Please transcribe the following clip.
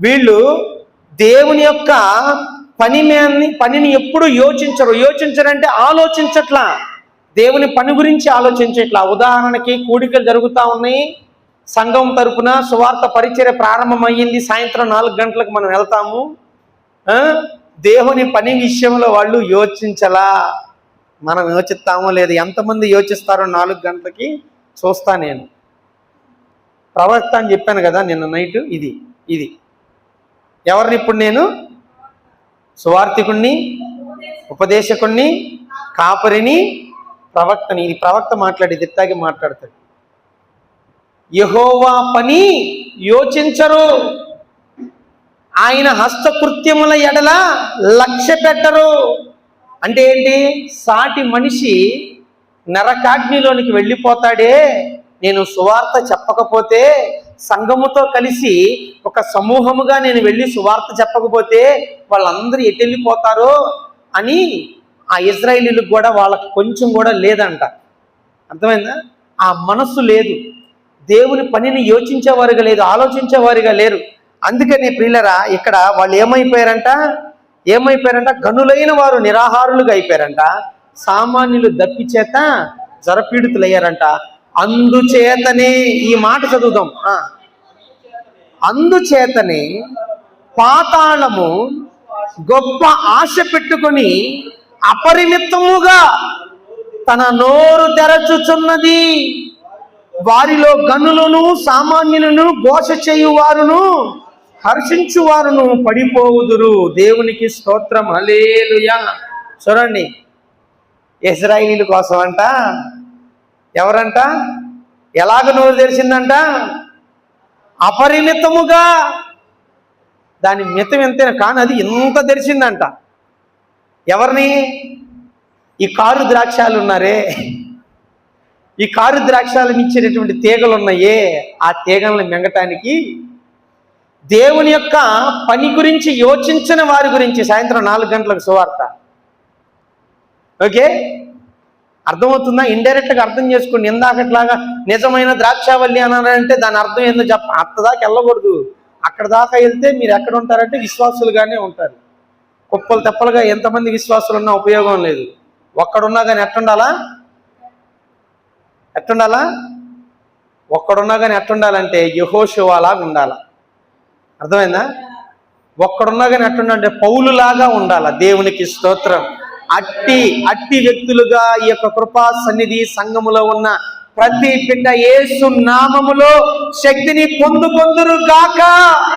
వీళ్ళు దేవుని యొక్క పని మీద పనిని ఎప్పుడు యోచించరు. యోచించరంటే ఆలోచించట్లా. దేవుని పని గురించి ఆలోచించట్లా. ఉదాహరణకి కూడికలు జరుగుతూ ఉన్నాయి. సంఘం తరపున సువార్త పరిచర్య ప్రారంభమయ్యింది. సాయంత్రం నాలుగు గంటలకు మనం వెళ్తాము. దేవుని పని విషయంలో వాళ్ళు యోచించలా. మనం యోచిస్తామో లేదు ఎంతమంది యోచిస్తారో నాలుగు గంటలకి చూస్తా నేను. ప్రవక్త అని చెప్పాను కదా నిన్న నైట్ ఇది ఇది. ఎవరిని ఇప్పుడు నేను? సువార్థికుణ్ణి ఉపదేశకుణ్ణి కాపరిని ప్రవక్తని. ఇది ప్రవక్త మాట్లాడేది ఇట్టాగే మాట్లాడతాడు. యహోవా పని యోచించరు. ఆయన హస్తకృత్యముల ఎడల లక్ష్య పెట్టరు. అంటే ఏంటి? సాటి మనిషి నరకాగ్నిలోనికి వెళ్ళిపోతాడే. నేను సువార్త చెప్పకపోతే సంఘముతో కలిసి ఒక సమూహముగా నేను వెళ్ళి సువార్త చెప్పకపోతే వాళ్ళందరూ ఎటు వెళ్ళిపోతారో అని ఆ ఇజ్రాయిలీలకు కూడా వాళ్ళకి కొంచెం కూడా లేదంట. అర్థమైందా? ఆ మనస్సు లేదు. దేవుని పనిని యోచించేవారుగా లేదు ఆలోచించేవారుగా లేరు. అందుకని ప్రియులరా ఇక్కడ వాళ్ళు ఏమైపోయారంట? ఏమైపోయారంట? గనులైన వారు నిరాహారులుగా అయిపోయారంట. సామాన్యులు దప్పి చేత జరపీడితులయ్యారంట. అందుచేతనే ఈ మాట చదువుదాం. అందుచేతనే పాతాళము గొప్ప ఆశ పెట్టుకొని అపరిమితముగా తన నోరు తెరచుచున్నది. వారిలో గనులను సామాన్యులను ఘోష చేయువారును హర్షించువారును పడిపోవుదురు. దేవునికి స్తోత్రం. అలేలుయా చూడండి. ఇజ్రాయిలీల కోసం అంట ఎవరంట? ఎలాగ నోరు తెరిచిందంట? అపరిమితముగా. దాని మితం ఎంతైనా కానీ అది ఎంత తెరిచిందంట? ఎవరిని? ఈ కారు ద్రాక్షాలు ఉన్నారే. ఈ కారు ద్రాక్షాలను ఇచ్చేటటువంటి తీగలు ఉన్నాయే ఆ తీగలను మింగటానికి దేవుని యొక్క పని గురించి యోచించిన వారి గురించి సాయంత్రం నాలుగు గంటలకు సువార్త. ఓకే? అర్థమవుతుందా? ఇండైరెక్ట్గా అర్థం చేసుకోండి. ఇందాకట్లాగా నిజమైన ద్రాక్షావల్లి అనాలంటే దాని అర్థం ఏందో చెప్ప అత్త దాకా వెళ్ళకూడదు. అక్కడ దాకా వెళ్తే మీరు ఎక్కడ ఉంటారంటే విశ్వాసులుగానే ఉంటారు. కుప్పలు తెప్పలుగా ఎంతమంది విశ్వాసులు ఉన్నా ఉపయోగం లేదు. ఒక్కడున్నా కానీ ఎట్టుండాలా? ఎట్టుండాలా? ఒక్కడున్నా కానీ ఎట్టుండాలంటే యహోశివాలాగా ఉండాలా. అర్థమైందా? ఒక్కడున్నా కానీ ఎట్టుండాలంటే పౌలులాగా ఉండాలా. దేవునికి స్తోత్రం. అట్టి అట్టి వ్యక్తులుగా ఈ యొక్క కృపా సన్నిధి సంఘములో ఉన్న ప్రతి బిడ్డ ఏసు నామములో శక్తిని పొందుకొందురు కాక